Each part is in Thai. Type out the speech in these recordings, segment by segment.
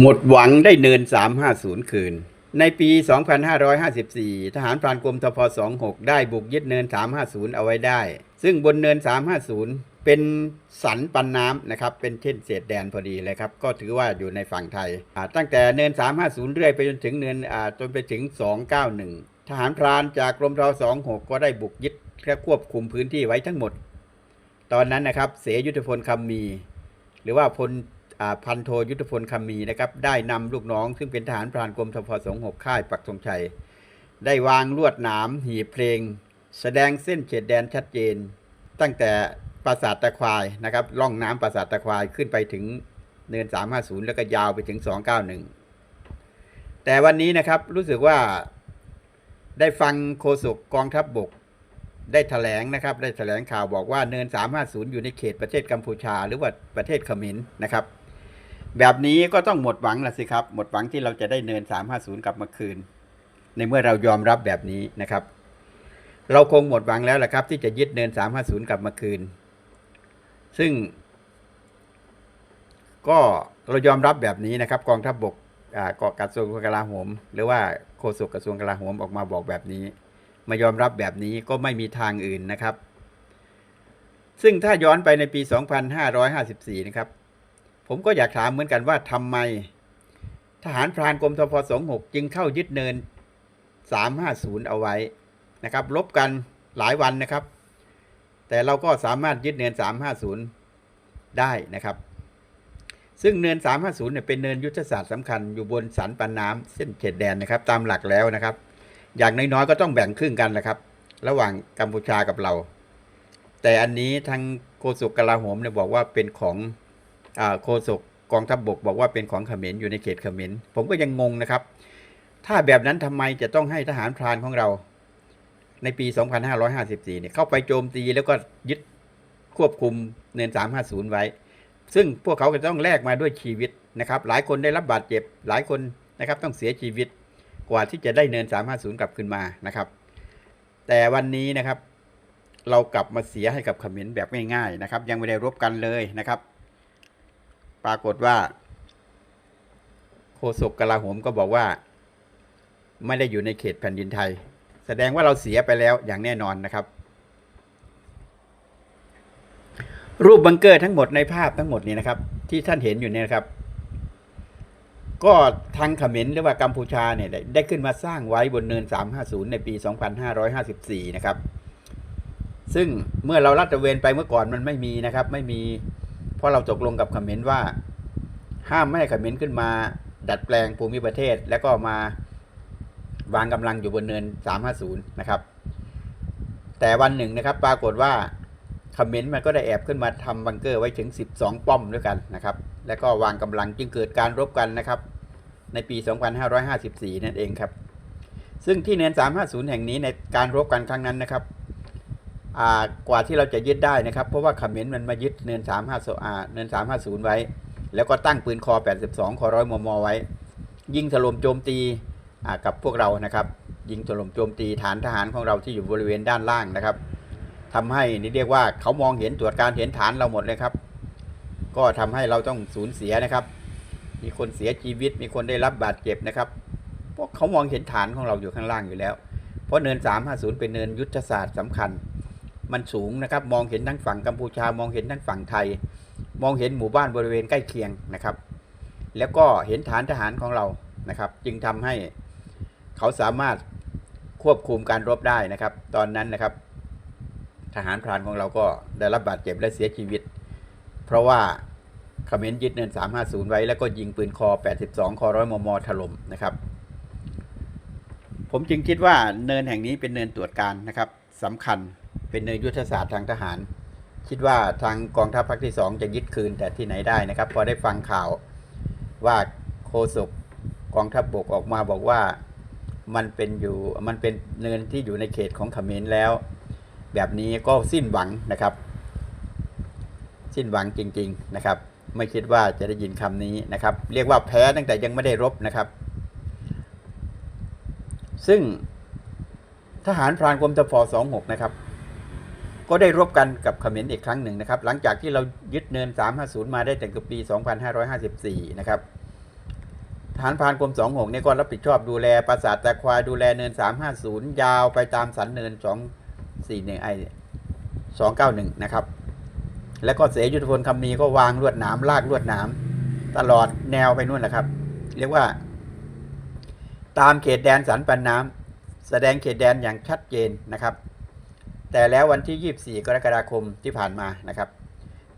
หมดหวังได้เนิน 350 คืน ในปี 2554 ทหารพรานกรมทพ26 ได้บุกยึดเนิน 350 เอาไว้ได้ ซึ่งบนเนิน 350 เป็นสันปันน้ำนะครับ เป็นเช่นเศษแดนพอดีเลยครับ ก็ถือว่าอยู่ในฝั่งไทย ตั้งแต่เนิน 350 เรื่อยไปจนถึงเนินจนไปถึง 291 ทหารพรานจากกรมทพ26 ก็ได้บุกยึดและควบคุมพื้นที่ไว้ทั้งหมด ตอนนั้นนะครับ เสยุทธพลคำมี หรือว่าพล พันโทยุทธพลคำมีนะครับได้นำลูกน้อง ซึ่งเป็นทหารพรานกรมทพสงหกค่ายปักธงชัย ได้วางลวดหนามหีบเพลง แสดงเส้นเขตแดนชัดเจน ตั้งแต่ปราสาทตะควายนะครับล่องน้ำปราสาทตะควายขึ้นไปถึงเนิน 350 แล้วก็ยาวไปถึง 291 แต่วันนี้นะครับรู้สึกว่าได้ฟังโฆษกกองทัพบบกได้แถลงนะครับ ได้แถลงข่าวบอกว่าเนิน 350 อยู่ในเขตประเทศกัมพูชา หรือว่าประเทศเขมรนะครับ แบบนี้ก็ต้องหมดหวังละสิครับ หมดหวังที่เราจะได้เนิน 350 กลับมาคืน ในเมื่อเรายอมรับแบบนี้นะครับ เราคงหมดหวังแล้วละครับ ที่จะยึดเนิน 350 กลับมาคืน ซึ่ง ก็เรายอมรับแบบนี้นะครับ กองทัพบบกเกาะกระทรวงกลาโหม หรือว่าโฆษกกระทรวงกลาโหมออกมาบอกแบบนี้ มายอมรับแบบนี้ก็ไม่มีทางอื่นนะครับ ซึ่งถ้าย้อนไปในปี 2554 นะครับ ผมก็อยากถามเหมือนกันว่าทำไม ทหารพรานกรมทพ26จึงเข้ายึดเนิน 350 เอาไว้นะครับลบกันหลายวันนะครับ แต่เราก็สามารถยึดเนิน 350 ได้นะครับ ซึ่งเนิน 350เนี่ยเป็นเนินยุทธศาสตร์สำคัญอยู่บนสันปันน้ำเส้นเขตแดนนะครับ ตามหลักแล้วนะครับ อย่างน้อยๆก็ต้องแบ่งครึ่งกันแหละครับ ระหว่างกัมพูชากับเรา แต่อันนี้ทางโฆษกกลาโหมเนี่ยบอกว่าเป็นของ โฆษกกองทัพบบกบอกว่าเป็นของเขมรอยู่ในเขตเขมรผมก็ยังงงนะครับ ถ้าแบบนั้นทำไมจะต้องให้ทหารพรานของเรา ในปี 2554 เนี่ยเข้าไปโจมตีแล้วก็ยึดควบคุมเนิน 350 ไว้ ซึ่งพวกเขาก็ต้องแลกมาด้วยชีวิตนะครับ หลายคนได้รับบาดเจ็บ หลายคนนะครับต้องเสียชีวิตกว่าที่จะได้เนิน 350 กลับขึ้นมานะครับ แต่วันนี้นะครับ เรากลับมาเสียให้กับเขมรแบบง่ายๆนะครับ ยังไม่ได้รบกันเลยนะครับ ปรากฏว่าโฆษกกลาโหมก็บอกว่า ไม่ได้อยู่ในเขตแผ่นดินไทย แสดงว่าเราเสียไปแล้วอย่างแน่นอนนะครับ รูปบังเกอร์ทั้งหมดในภาพทั้งหมดนี้นะครับ ที่ท่านเห็นอยู่เนี่ยนะครับ ก็ทางเขมรหรือว่ากัมพูชาเนี่ยได้ขึ้นมาสร้างไว้บนเนิน 350 ในปี 2554 นะครับ ซึ่งเมื่อเราลาดตระเวนไปเมื่อก่อนมันไม่มีนะครับ ไม่มี ราะเราตกลงกับเขมรว่า ห้ามไม่ให้เขมรขึ้นมา ดัดแปลงภูมิประเทศ แล้วก็มาวางกำลังอยู่บนเนิน 350 นะครับ แต่วันหนึ่งนะครับ ปรากฏว่าเขมรมันก็ได้แอบขึ้นมาทำบังเกอร์ไว้ถึง 12 ป้อมด้วยกันนะครับ แล้วก็วางกำลังจึงเกิดการรบกันนะครับ ในปี 2554 นั่นเองครับ ซึ่งที่เนิน 350 แห่งนี้ในการรบกันครั้งนั้นนะครับ กว่าที่เราจะยึดได้นะครับ เพราะว่าเขมรมันมายึดเนิน350าเนิน350 ไว้ แล้วก็ตั้งปืนคอ 82 คอร้อยมม ไว้ ยิงถล่มโจมตีกับพวกเรานะครับ ยิงถล่มโจมตีฐานทหารของเราที่อยู่บริเวณด้านล่างนะครับทำให้นี่เรียกว่าเขามองเห็นตรวจการเห็นฐานเราหมดเลยครับ ก็ทำให้เราต้องสูญเสียนะครับ มีคนเสียชีวิตมีคนได้รับบาดเจ็บนะครับเพราะเขามองเห็นฐานของเราอยู่ข้างล่างอยู่แล้ว เพราะเนิน350เป็นเนินยุทธศาสตร์สำคัญ มันสูงนะครับ มองเห็นทั้งฝั่งกัมพูชามองเห็นทั้งฝั่งไทย มองเห็นหมู่บ้านบริเวณใกล้เคียงนะครับ แล้วก็เห็นฐานทหารของเรานะครับ จึงทำให้เขาสามารถควบคุมการรบได้นะครับ ตอนนั้นนะครับ ทหารพรานของเราก็ได้รับบาดเจ็บและเสียชีวิต เพราะว่าเขมรยึดเนิน 350 ไว้ แล้วก็ยิงปืนคอ 82 คอร้อยมม ถล่มนะครับ ผมจึงคิดว่าเนินแห่งนี้เป็นเนินตรวจการนะครับสำคัญ เป็นเนยุทธศาสตร์ทางทหาร คิดว่าทางกองทัพภาคที่ 2 จะยึดคืนแต่ที่ไหนได้นะครับ พอได้ฟังข่าวว่าโฆษกกองทัพบบกออกมาบอกว่ามันเป็นอยู่มันเป็นเนินที่อยู่ในเขตของเขมรแล้ว แบบนี้ก็สิ้นหวังนะครับ สิ้นหวังจริง ๆนะครับ ไม่คิดว่าจะได้ยินคำนี้นะครับ เรียกว่าแพ้ตั้งแต่ยังไม่ได้รบนะครับ ซึ่งทหารพรานกรมทพ26 นะครับ ก็ได้รบกันกับเขมรอีกครั้งหนึ่งนะครับ หลังจากที่เรายึดเนิน 350 มาได้แต่กับปี 2554 นะครับฐานพานกรมสองหกเนี่ยก็รับผิดชอบดูแลปราสาทตะควายดูแลเนินสามห้าศูนย์ยาวไปตามสันเนินสองสี่หนึ่งไอสองเก้าหนึ่งนะครับ แล้วก็เสยุทธพลคำมีก็วางลวดหนามลากลวดหนามตลอดแนวไปนู่นแหละครับ เรียกว่า ตามเขตแดนสันปันน้ำแสดงเขตแดนอย่างชัดเจนนะครับ แต่แล้ววันที่ 24 กรกฎาคมที่ผ่านมานะครับ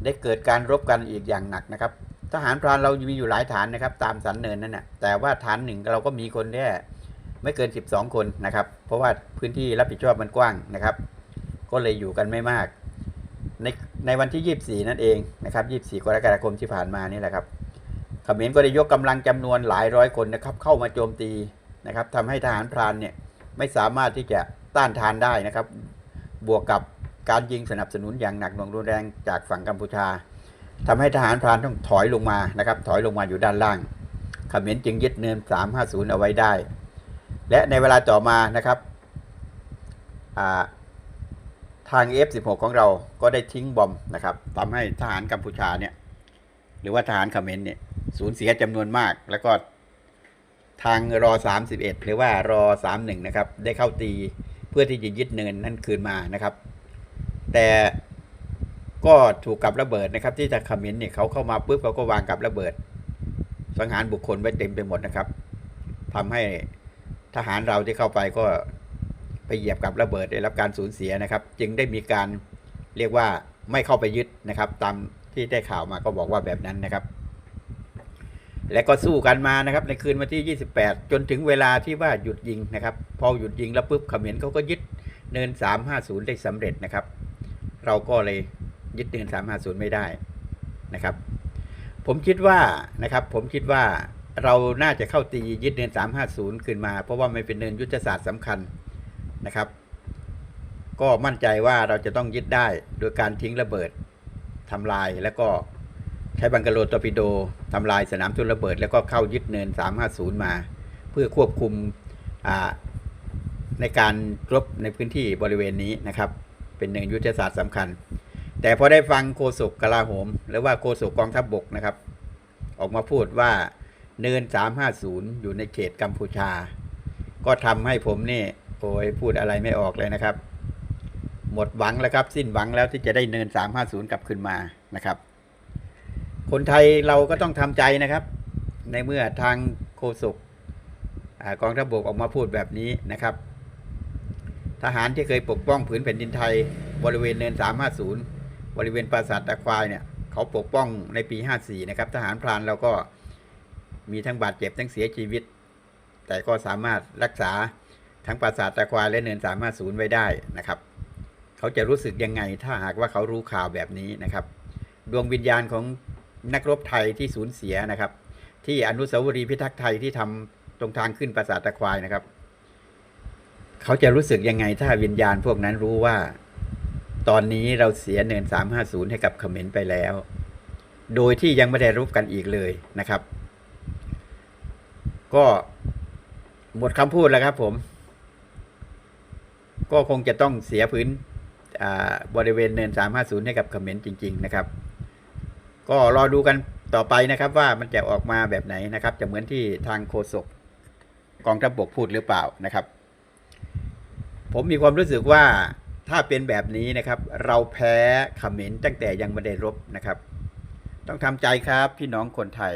ได้เกิดการรบกันอีกอย่างหนักนะครับ ทหารพรานเรามีอยู่หลายฐานนะครับ ตามสันเนินนั่นนะแต่ว่าฐานหนึ่งเราก็มีคนแค่ไม่เกิน 12 คนนะครับ เพราะว่าพื้นที่รับผิดชอบมันกว้างนะครับ ก็เลยอยู่กันไม่มาก ในในวันที่ 24 นั่นเองนะครับ 24 กรกฎาคมที่ผ่านมานี่แหละครับขมรก็ได้ยกกำลังจำนวนหลายร้อยคนนะครับ เข้ามาโจมตีนะครับทำให้ทหารพรานเนี่ยไม่สามารถที่จะต้านทานได้นะครับ บวกกับการยิงสนับสนุนอย่างหนักหน่วงรุนแรงจากฝั่งกัมพูชาทำให้ทหารพรานต้องถอยลงมานะครับ ถอยลงมาอยู่ด้านล่างเขมรจึงยึดเนิน 350 เอาไว้ได้ และในเวลาต่อมานะครับทาง F16 ของเราก็ได้ทิ้งบอมนะครับทำให้ทหารกัมพูชาเนี่ยหรือว่าทหารเขมรเนี่ยสูญเสียจำนวนมาก แล้วก็ทางรอ31หรือว่ารอ31นะครับ ได้เข้าตี พื่อที่จะยึดเนินนั่นคืนมานะครับ แต่ก็ถูกกับระเบิดนะครับ ที่ทางเขมรเนี่ยเขาเข้ามาปุ๊บเขาก็วางกับระเบิด สังหารบุคคลไว้เต็มไปหมดนะครับทำให้ทหารเราที่เข้าไปก็ไปเหยียบกับระเบิดได้รับการสูญเสียนะครับ จึงได้มีการเรียกว่าไม่เข้าไปยึดนะครับ ตามที่ได้ข่าวมาก็บอกว่าแบบนั้นนะครับ และก็สู้กันมานะครับ ในคืนวันที่ 28 จนถึงเวลาที่ว่าหยุดยิงนะครับ พอหยุดยิงแล้วปุ๊บเขมรเขาก็ยึดเนิน 350 ได้สำเร็จนะครับ เราก็เลยยึดเนิน 350 ไม่ได้นะครับ ผมคิดว่านะครับ ผมคิดว่าเราน่าจะเข้าตียึดเนิน 350 ขึ้นมา เพราะว่ามันเป็นเนินยุทธศาสตร์สำคัญนะครับ ก็มั่นใจว่าเราจะต้องยึดได้โดยการทิ้งระเบิดทำลายแล้วก็ ใช้บังกะโลตอร์ปิโดทำลายสนามทุนระเบิด แล้วก็เข้ายึดเนิน 350 มา เพื่อควบคุมในการรบในพื้นที่บริเวณนี้นะครับ เป็นเนินยุทธศาสตร์สำคัญ แต่พอได้ฟังโฆษกกลาโหม หรือว่าโฆษกกองทัพบบกนะครับ ออกมาพูดว่าเนิน 350 อยู่ในเขตกัมพูชา ก็ทำให้ผมนี่โอ้ยพูดอะไรไม่ออกเลยนะครับ หมดหวังแล้วครับ สิ้นหวังแล้วที่จะได้เนิน 350 กลับขึ้นมานะครับ คนไทยเราก็ต้องทำใจนะครับ ในเมื่อทางโฆษกกองทัพบกออกมาพูดแบบนี้นะครับ ทหารที่เคยปกป้องผืนแผ่นดินไทย บริเวณเนิน 350 บริเวณปราสาทตะควายเนี่ยเขาปกป้องในปี 54 นะครับ ทหารพรานเราก็มีทั้งบาดเจ็บทั้งเสียชีวิต แต่ก็สามารถรักษาทั้งปราสาทตะควายและเนินสามารถศูนย์ไว้ได้นะครับ เขาจะรู้สึกยังไงถ้าหากว่าเขารู้ข่าวแบบนี้นะครับ ดวงวิญญาณของ นักรบไทยที่สูญเสียนะครับ ที่อนุสาวรีย์พิทักษ์ไทยที่ทำตรงทางขึ้นปราสาทตะควายนะครับ เขาจะรู้สึกยังไงถ้าวิญญาณพวกนั้นรู้ว่า ตอนนี้เราเสียเนิน 350 ให้กับเขมรไปแล้ว โดยที่ยังไม่ได้รบกันอีกเลยนะครับ ก็หมดคำพูดแล้วครับผม ก็คงจะต้องเสียพื้นบริเวณเนิน 350 ให้กับเขมรจริง ๆ นะครับ ก็รอดูกันต่อไปนะครับว่ามันจะออกมาแบบไหนนะครับ จะเหมือนที่ทางโฆษกกองทัพบกพูดหรือเปล่านะครับ ผมมีความรู้สึกว่าถ้าเป็นแบบนี้นะครับ เราแพ้เขมรตั้งแต่ยังไม่ได้รบนะครับ ต้องทำใจครับพี่น้องคนไทย